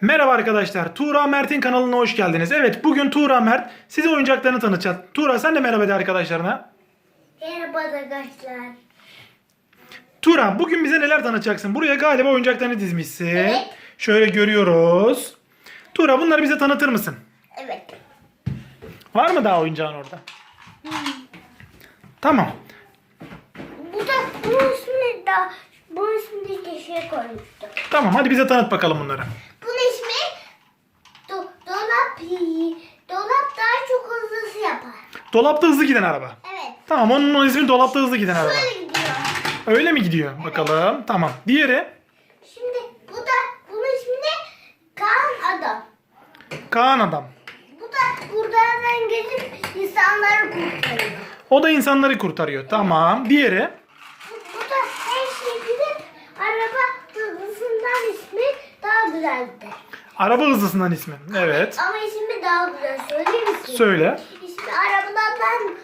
Merhaba arkadaşlar. Tuğra Mert'in kanalına hoş geldiniz. Evet bugün Tuğra Mert size oyuncaklarını tanıtacak. Tuğra sen de merhaba de arkadaşlarına. Merhaba arkadaşlar. Tuğra bugün bize neler tanıtacaksın? Buraya galiba oyuncaklarını dizmişsin. Evet. Şöyle görüyoruz. Tuğra bunları bize tanıtır mısın? Evet. Var mı daha oyuncağın orada? Tamam. Bu da bunun ismini da bunun de şey koymuştum. Tamam hadi bize tanıt bakalım bunları. Bunun ismi do, dolap dolap daha çok hızlısı yapar. Dolapta hızlı giden araba. Evet. Tamam onun, onun ismi dolapta hızlı giden araba. Şöyle gidiyor. Öyle mi gidiyor? Bakalım. Tamam. Diğeri Şimdi bu da bunun ismi de Kaan Adam. Kaan adam. Bu da buradan gelip insanları kurtarıyor. O da insanları kurtarıyor. Tamam. Diğeri Bu, bu da her şey gidip araba hızlısından ismi daha güzeldi. araba hızlısından ismi. Evet. Ama ismi daha güzel. Söyleyeyim misin? Söyle. İsmi arabalardan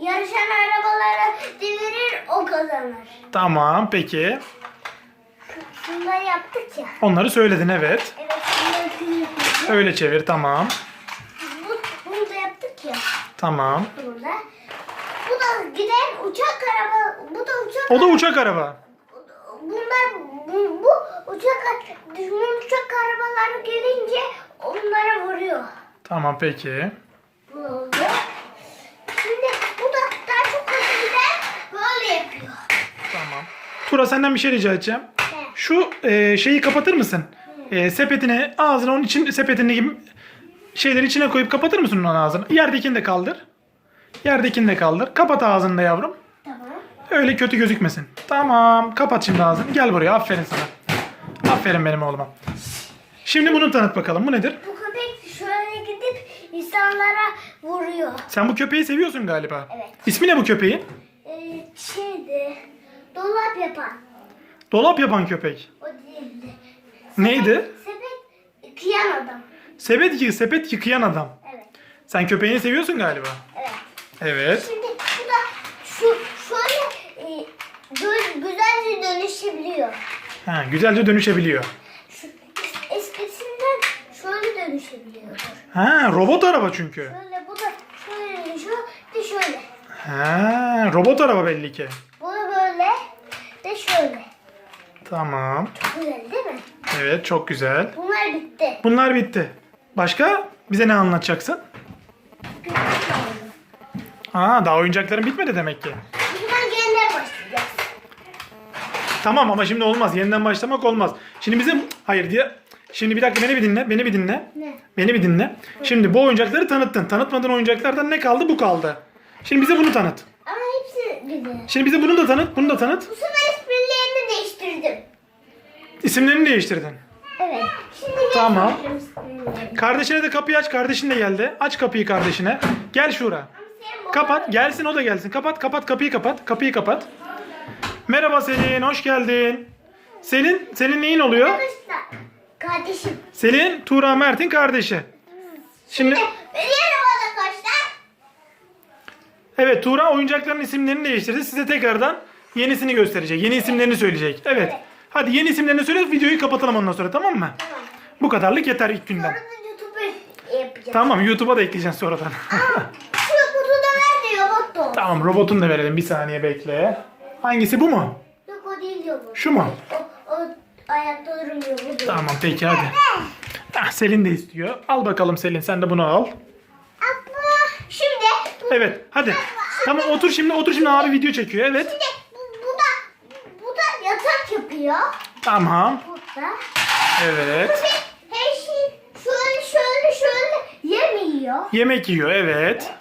yarışan arabalara devirir o kazanır. Tamam. Peki. Şunları yaptık ya. Onları söyledin evet. Evet. Öyle çevir. Tamam. Bu, bunu da yaptık ya. Tamam. Burada. Bu da giden uçak araba. Bu da uçak O da uçak araba. Bunlar bu, bu uçak düşman uçak arabaları gelince onlara vuruyor. Tamam peki. Bu oldu. Şimdi bu da daha çok hızlı giden böyle yapıyor. Tamam. Tura senden bir şey rica edeceğim. Şu e, şeyi kapatır mısın? E, sepetine ağzını onun için sepetini gibi şeyleri içine koyup kapatır mısın onun ağzını? Yerdekini de kaldır. Yerdekini de kaldır. Kapat ağzını da yavrum. Tamam. Öyle kötü gözükmesin. Tamam. Kapat şimdi ağzını. Gel buraya. Aferin sana. Aferin benim oğluma. Şimdi bunu tanıt bakalım. Bu nedir? Bu köpek şöyle gidip insanlara vuruyor. Sen bu köpeği seviyorsun galiba. Evet. İsmi ne bu köpeğin? Ee, şeydi, dolap yapan. Dolap yapan köpek. O değildi. Neydi? Sepet kıyan adam. Sepet, yı- sepet yıkayan adam. Evet. Sen köpeğini seviyorsun galiba. Evet. Evet. Şimdi bu da şu şöyle e, gö- güzelce dönüşebiliyor. Ha, güzelce dönüşebiliyor. Şu, eskisinden şöyle dönüşebiliyor. Ha, robot araba çünkü. Şöyle bu da şöyle dönüşüyor. De şöyle. Ha, robot araba belli ki. De şöyle. Tamam. Güzel değil mi? Evet, çok güzel. Bunlar bitti. Bunlar bitti. Başka bize ne anlatacaksın? Ha, daha oyuncakların bitmedi demek ki. Buradan yeniden başlayacağız. Tamam ama şimdi olmaz. Yeniden başlamak olmaz. Şimdi bizim hayır diye Şimdi bir dakika beni bir dinle. Beni bir dinle. Ne? Beni bir dinle. Şimdi bu oyuncakları tanıttın. Tanıtmadığın oyuncaklardan ne kaldı? Bu kaldı. Şimdi bize bunu tanıt. Ama hepsi güzel. Şimdi bize bunu da tanıt. Bunu da tanıt. Bu sefer değiştirdim. İsimlerini değiştirdin. Evet. Şimdi Tamam. Kardeşine de kapıyı aç. Kardeşin de geldi. Aç kapıyı kardeşine. Gel Şura. Senin Kapat. Gelsin o da gelsin. Kapat kapat kapıyı kapat. Kapıyı kapat. Merhaba Selin. Hoş geldin. Selin, Selin neyin oluyor? Arkadaşlar. Kardeşim. Selin, Tuğra Mert'in kardeşi. Şimdi Merhaba arkadaşlar. evet Tuğra oyuncakların isimlerini değiştirdi. Size tekrardan yenisini gösterecek. Yeni isimlerini söyleyecek. Evet. Hadi yeni isimlerini söyle videoyu kapatalım ondan sonra tamam mı? Tamam. Bu kadarlık yeter ilk Sonra günden. da YouTube'a yapacağım. Tamam YouTube'a da ekleyeceksin sonradan. Şu kutuda ver diyor Otto. tamam robotunu da verelim. Bir saniye bekle. Hangisi bu mu? Yok o değil bu. Şu mu? O, o ayakta durmuyor. Bu değil. Tamam peki hadi. Ah, Selin de istiyor. Al bakalım Selin sen de bunu al. Abla. Şimdi. Evet hadi. Tamam otur şimdi otur şimdi abi video çekiyor. Evet. Şimdi bu, bu da bu da yapıyor. Tamam. Burada. Evet. Ve her şey şöyle şöyle şöyle yem yiyor. Yemek yiyor evet.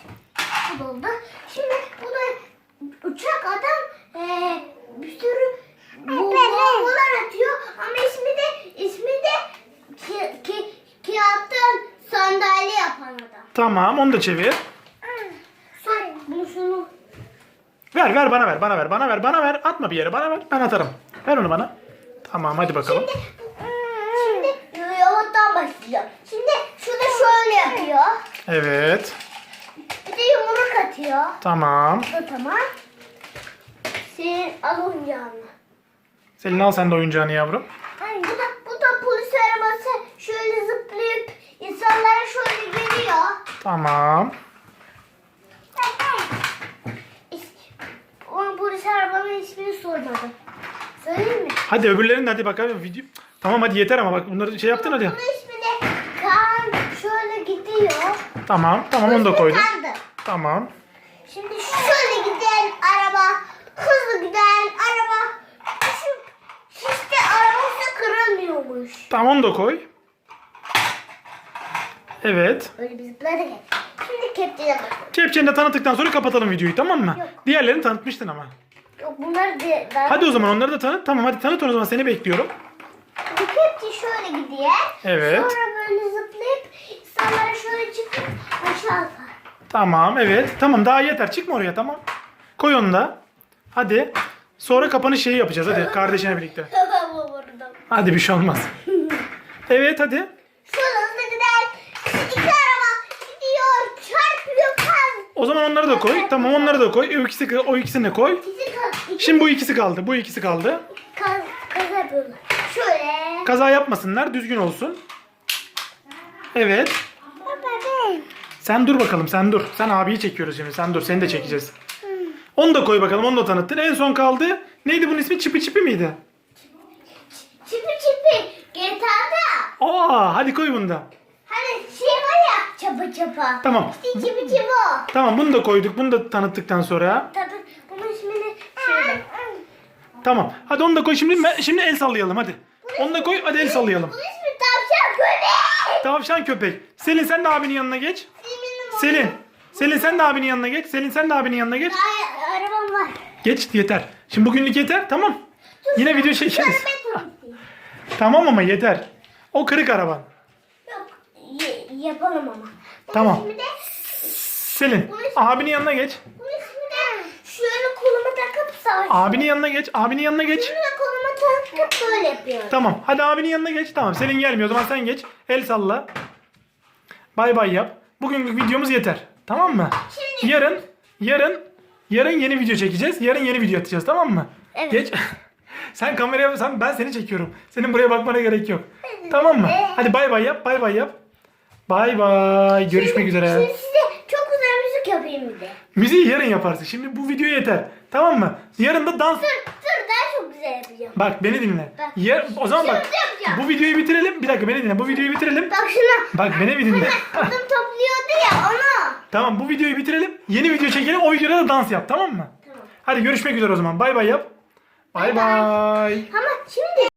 Bu da oldu. Şimdi bu da uçak adam eee bir sürü bu bombalar atıyor ama ismi de ismi de ki, ki, kağıttan sandalye yapan adam. Tamam onu da çevir. Sen bunu şunu Ver ver bana ver bana ver bana ver bana ver. Atma bir yere bana ver ben atarım. Ver onu bana. Tamam hadi bakalım. Şimdi, şimdi yumurtadan başlayacağım. Şimdi şunu şöyle yapıyor. Evet. Bir de yumruk atıyor. Tamam. O tamam. Senin al oyuncağını. Selin al sen de oyuncağını yavrum. Hayır, bu da, bu da polis arabası şöyle zıplayıp insanlara şöyle geliyor. Tamam. Hadi öbürlerini de hadi bakalım video. Tamam hadi yeter ama bak bunları şey yaptın hadi. Bunun ismi de Kaan şöyle gidiyor. Tamam tamam onu da koydum. Kandı. Tamam. Şimdi şöyle giden araba, hızlı giden araba, şu işte arabası kırılmıyormuş. Tamam onu da koy. Evet. Öyle bir zıpladı ki. Şimdi kepçeye bakalım. Kepçeni de tanıttıktan sonra kapatalım videoyu tamam mı? Yok. Diğerlerini tanıtmıştın ama. Yok bunlar de. Hadi o zaman onları da tanıt. Tamam hadi tanıt o zaman seni bekliyorum. Kepçe şöyle gidiyor. Evet. Sonra böyle zıplayıp insanlara şöyle çıkıp aşağı atar. Tamam evet. Tamam daha yeter. Çıkma oraya tamam. Koy onu da. Hadi. Sonra kapanış şeyi yapacağız hadi kardeşine birlikte. Hadi bir şey olmaz. Evet hadi. Şöyle hızlı giden iki araba gidiyor, çarpıyor, kaz. O zaman onları da koy. Tamam onları da koy. O ikisi o ikisini de koy. İkisi kaz. İki Şimdi bu ikisi kaldı. Bu ikisi kaldı. kaz, kaz yapıyorlar. Şöyle. Kaza yapmasınlar. Düzgün olsun. Evet. Sen dur bakalım sen dur. Sen abiyi çekiyoruz şimdi. Sen dur seni de çekeceğiz. Onu da koy bakalım. Onu da tanıttın. En son kaldı. Neydi bunun ismi? Çipi çipi miydi? Çipi çipi. GTA'da. Aa hadi koy bunu da. Çapa çapa. Tamam. İşte çipi o. Tamam bunu da koyduk. Bunu da tanıttıktan sonra. Tabii bunun ismini şöyle. Tamam. Hadi onu da koy. Şimdi şimdi el sallayalım hadi. Onu da koy. Hadi el sallayalım. Bunun ismi tavşan köpek. Tavşan köpek. Selin sen de abinin yanına geç. Selin. Selin sen de abinin yanına geç. Selin sen de abinin yanına geç. Ay, arabam var. Geç yeter. Şimdi bugünlük yeter. Tamam. Yine video çekeriz. Tamam ama yeter. O kırık araban. Yok yapalım ama. Bunun Tamam. ismi de, Selin abinin yanına geç. bunun ismi de şöyle koluma takıp savaş. Abinin yanına geç. Abinin yanına geç. Şöyle koluma takıp böyle yapıyorum. Tamam. Hadi abinin yanına geç. Tamam. Selin gelmiyor. O zaman sen geç. El salla. Bay bay yap. Bugünkü videomuz yeter. Tamam mı? Şimdi- Yarın yarın yarın yeni video çekeceğiz. Yarın yeni video atacağız. Tamam mı? Evet. Geç. sen kameraya sen ben seni çekiyorum. Senin buraya bakmana gerek yok. Tamam mı? Hadi bay bay yap. Bay bay yap. Bay bay. Görüşmek üzere. Şimdi size çok güzel müzik yapayım bir de. Müziği yarın yaparsın. Şimdi bu video yeter. Tamam mı? Yarın da dans. Dur dur daha çok güzel yapacağım. Bak beni dinle. Bak. Yar... O zaman bak. Şimdi yapacağım. Bu videoyu bitirelim. Bir dakika beni dinle. Bu videoyu bitirelim. Bak şuna. Bak beni bir dinle. Kadın topluyordu ya onu. tamam bu videoyu bitirelim. Yeni video çekelim. O videoda da dans yap. Tamam mı? Tamam. Hadi görüşmek üzere o zaman. Bay bay yap. Bay. bay. Ama şimdi